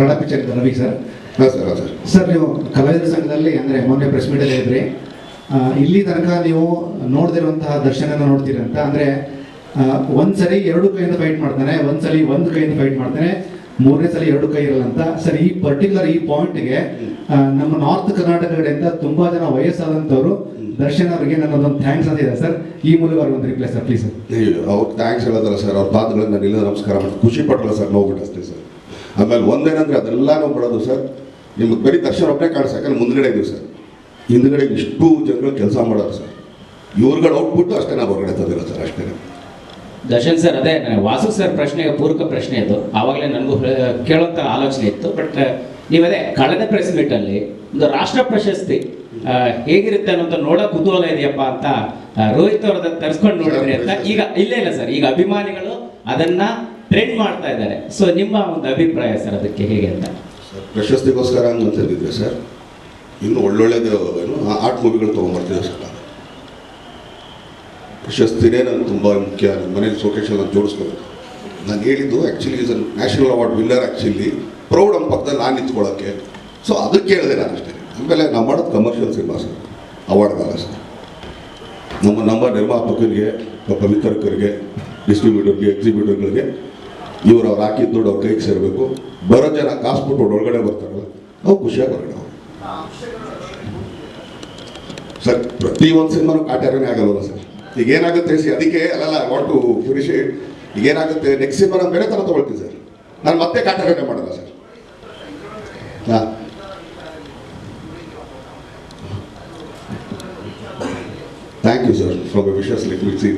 Kannada picture Ravi sir. Sir ನೀವು ಕಲಾವಿದರ ಸಂಘದಲ್ಲಿ ಅಂದರೆ ಮೊನ್ನೆ ಪ್ರೆಸ್ ಮೀಟಲ್ಲಿ ಇದ್ರಿ. ಇಲ್ಲಿ ತನಕ ನೀವು ನೋಡ್ದಿರುವಂತಹ ದರ್ಶನನ ನೋಡ್ತೀರಂತ ಅಂದರೆ ಒಂದು ಸರಿ ಎರಡು ಕೈಯಿಂದ ಫೈಟ್ ಮಾಡ್ತಾನೆ ಒಂದು ಸಲ ಒಂದು ಕೈಯಿಂದ ಫೈಟ್ ಮಾಡ್ತಾನೆ ಮೂರನೇ ಸಲ ಎರಡು ಕೈ ಇರಲ್ಲ ಅಂತ. ಸರ್ ಈ ಪರ್ಟಿಕ್ಯುಲರ್ ಈ ಪಾಯಿಂಟ್ಗೆ ನಮ್ಮ ನಾರ್ತ್ ಕರ್ನಾಟಕ ಕಡೆಯಿಂದ ತುಂಬಾ ಜನ ವಯಸ್ಸಾದಂಥವ್ರು ದರ್ಶನ್ ಅವರಿಗೆ ನನ್ನೊಂದು ಥ್ಯಾಂಕ್ಸ್ ಅಂತ ಇದೆ ಸರ್. ಈ ಮೂಲಕ ಅವ್ರಿಗೆ ಒಂದು ರಿಪ್ಲೈ ಸರ್ ಪ್ಲೀಸ್ ಸರ್. ಅವ್ರು ಥ್ಯಾಂಕ್ಸ್ ಹೇಳೋದಲ್ಲ ಸರ್. ಅವ್ರ ಪಾದಗಳನ್ನ ನಿಲ್ಲ ನಮಸ್ಕಾರ ಮಾಡಿ ಖುಷಿ ಪಟ್ಟಲ್ಲ ಸರ್ ನೋಡ್ಬಿಟ್ಟು ಅಷ್ಟೇ ಸರ್. ಆಮೇಲೆ ಒಂದೇನಂದ್ರೆ ಅದೆಲ್ಲ ನಾವು ಮಾಡೋದು ಸರ್ ನಿಮ್ಗೆ ಬರೀ ದರ್ಶನ ಒಬ್ಬನೇ ಕಾಣಿಸ್ ಯಾಕಂದ್ರೆ ಮುಂದ್ಗಡೆ ಇದೀವಿ ಸರ್. ಹಿಂದ್ಗಡೆ ಇಷ್ಟು ಜನಗಳು ಕೆಲಸ ಮಾಡೋರು ಸರ್. ಇವ್ರುಗಳು ಔಟ್ಬಿಟ್ಟು ಅಷ್ಟೇ ನಾವು ಹೊರಗಡೆ ತಂದಿರೋ ಸರ್ ಅಷ್ಟೇ. ದರ್ಶನ್ ಸರ್ ಅದೇ ವಾಸು ಸರ್ ಪ್ರಶ್ನೆಗೆ ಪೂರಕ ಪ್ರಶ್ನೆ ಇದು ಆವಾಗಲೇ ನನಗೂ ಕೇಳುವಂಥ ಆಲೋಚನೆ ಇತ್ತು ಬಟ್ ನೀವದೇ ಕಳೆದ ಪ್ರೆಸ್ ಮೀಟಲ್ಲಿ ಒಂದು ರಾಷ್ಟ್ರ ಪ್ರಶಸ್ತಿ ಹೇಗಿರುತ್ತೆ ಅನ್ನೋದು ನೋಡೋ ಕುತೂಹಲ ಇದೆಯಪ್ಪ ಅಂತ ರೋಹಿತ್ ಅವ್ರದ್ದು ತರಿಸ್ಕೊಂಡು ನೋಡಿದ್ರಿ ಅಂತ ಈಗ ಇಲ್ಲ ಇಲ್ಲ ಸರ್. ಈಗ ಅಭಿಮಾನಿಗಳು ಅದನ್ನ ಟ್ರೆಂಡ್ ಮಾಡ್ತಾ ಇದ್ದಾರೆ. ಸೊ ನಿಮ್ಮ ಒಂದು ಅಭಿಪ್ರಾಯ ಸರ್, ಅದಕ್ಕೆ ಹೇಗೆ ಅಂತ? ಪ್ರಶಸ್ತಿಗೋಸ್ಕರ ಹೇಳಿದ್ರೆ ಸರ್. ಇನ್ನು ಒಳ್ಳೊಳ್ಳೆದು ಏನು ಆರ್ಟ್ ಮೂವಿಗಳು ತೊಗೊಂಬರ್ತೀವಿ ಸರ್ ನಾನು. ಪ್ರಶಸ್ತಿನೇ ನನಗೆ ತುಂಬ ಮುಖ್ಯ. ನನ್ನ ಮನೇಲಿ ಶೋಕೇಶಲ್ಲಿ ನಾನು ಜೋಡಿಸ್ಕೋಬೇಕು ನಾನು ಹೇಳಿದ್ದು actually is national award winner actually proud ನಮ್ಮ ಪಕ್ಕದಲ್ಲಿ ನಾನು ನಿಂತ್ಕೊಳ್ಳೋಕ್ಕೆ ಸೊ ಅದಕ್ಕೆ ಹೇಳಿದೆ ನಾನು ಅಷ್ಟೇ. ಆಮೇಲೆ ನಾವು ಮಾಡೋದು ಕಮರ್ಷಿಯಲ್ ಸಿನಿಮಾ ಸರ್. ಅವಾರ್ಡ್ಗಲ್ಲ ಸರ್. ನಮ್ಮ ನಮ್ಮ ನಿರ್ಮಾಪಕರಿಗೆ ಪಾಪ ಡಿಸ್ಟ್ರಿಬ್ಯೂಟರ್ಗೆ ಎಕ್ಸಿಬ್ಯೂಟರ್ಗಳಿಗೆ ಇವ್ರು ಅವ್ರು ಹಾಕಿದ ದುಡ್ಡು ಕೈಗೆ ಸೇರಬೇಕು. ಬರೋ ಜನ ಕಾಸು ಬಿಟ್ಟು ಒಳಗಡೆ ಬರ್ತಾರಲ್ಲ ನಾವು ಖುಷಿಯಾಗಿ ಬರೋಣ ಸರ್, ಪ್ರತಿ ಒಂದು ಸಿನಿಮಾನು ಕಾಟ್ಯಾರನೇ ಆಗಲ್ವಲ್ಲ ಸರ್? ಈಗ ಏನಾಗುತ್ತೆ ಸಿ, ಅದಕ್ಕೆ ಅಲ್ಲಲ್ಲ ವಾಟ್ ಟು ಫಿನಿಶ್ ಇಟ್ ಈಗ ಏನಾಗುತ್ತೆ ನೆಕ್ಸ್ಟ್ ಸಿನಿಮಾ ನಾನು ಬೇರೆ ಥರ ತೊಗೊಳ್ತೀನಿ ಸರ್. ನಾನು ಮತ್ತೆ ಕಾಟ್ಯಾರನೇ ಮಾಡಲ್ಲ sir. Thank you sir from wishes me C